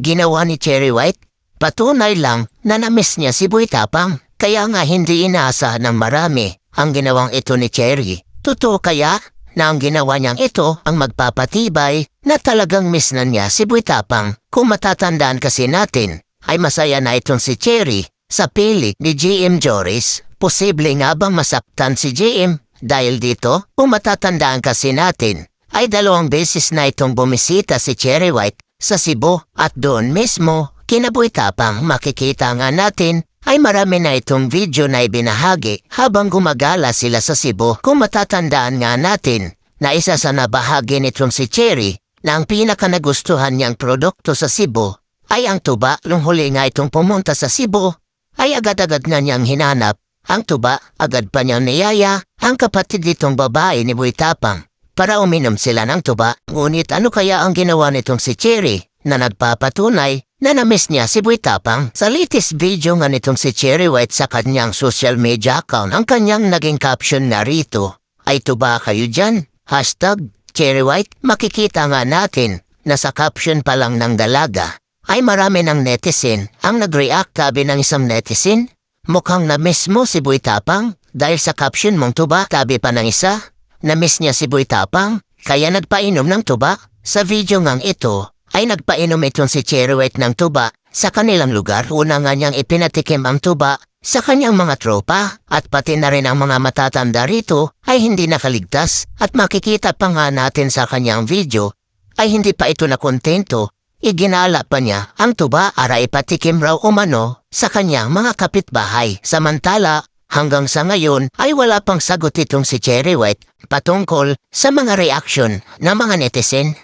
ginawa ni Cherry White? Patunay lang na namiss niya si Boy Tapang. Kaya nga hindi inaasahan ng marami ang ginawang ito ni Cherry. Totoo kaya na ang ginawa niyang ito ang magpapatibay na talagang miss na niya si Boy Tapang. Kung matatandaan kasi natin, ay masaya na itong si Cherry sa pilik ni GM Joris. Posible nga bang masaktan si GM dahil dito? Kung matatandaan kasi natin, ay dalawang beses na itong bumisita si Cherry White sa Cebu at doon mismo, kinabuhi tapang makikita nga natin ay marami na itong video na ibinahagi habang gumagala sila sa Cebu. Kung matatandaan nga natin na isa sa nabahagi nitong si Cherry na ang pinaka nagustuhan niyang produkto sa Cebu ay ang tuba. Nung huli nga itong pumunta sa Cebu ay agad-agad na niyang hinanap ang tuba. Agad pa niyang niyaya ang kapatid nitong babae ni Buitapang para uminom sila ng tuba. Ngunit ano kaya ang ginawa nitong si Cherry na nagpapatunay na namiss niya si Buitapang? Sa latest video nga nitong si Cherry White sa kanyang social media account, ang kanyang naging caption na rito ay tuba kayo dyan. Hashtag Cherry White. Makikita nga natin na sa caption pa lang ng dalaga ay marami ng netizen ang nag-react tabi ng isang netizen. Mukhang na-miss mo si Buitapang dahil sa caption mong tuba tabi pa ng isa. Na-miss niya si Buitapang kaya nagpainom ng tuba. Sa video ngang ito ay nagpainom itong si White ng tuba sa kanilang lugar. Una nga niyang ipinatikim ang tuba sa kanyang mga tropa at pati na rin ang mga matatanda rito ay hindi nakaligtas at makikita pa nga natin sa kanyang video ay hindi pa ito nakontento Iginala pa niya ang tuba para ipatikim raw umano sa kanyang mga kapitbahay. Samantala, hanggang sa ngayon ay wala pang sagot itong si Cherry White patungkol sa mga reaction ng mga netizen.